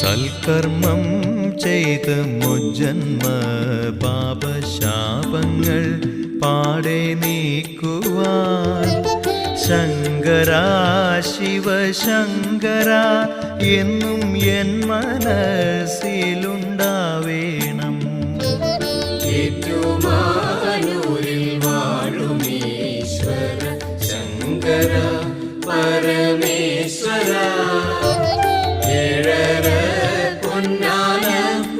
സൽക്കർമ്മം ചെയ്ത് മുജന്മ പാപശാപങ്ങൾ പാടെ നീക്കുവാൻ. ശങ്കര ശിവ ശങ്കര എന്നും എൻ മനസ്സിലുണ്ടാവേണം. ഏറ്റവും വാഴുമീശ്വര ശങ്കര പരമേശ്വര. ஞானம்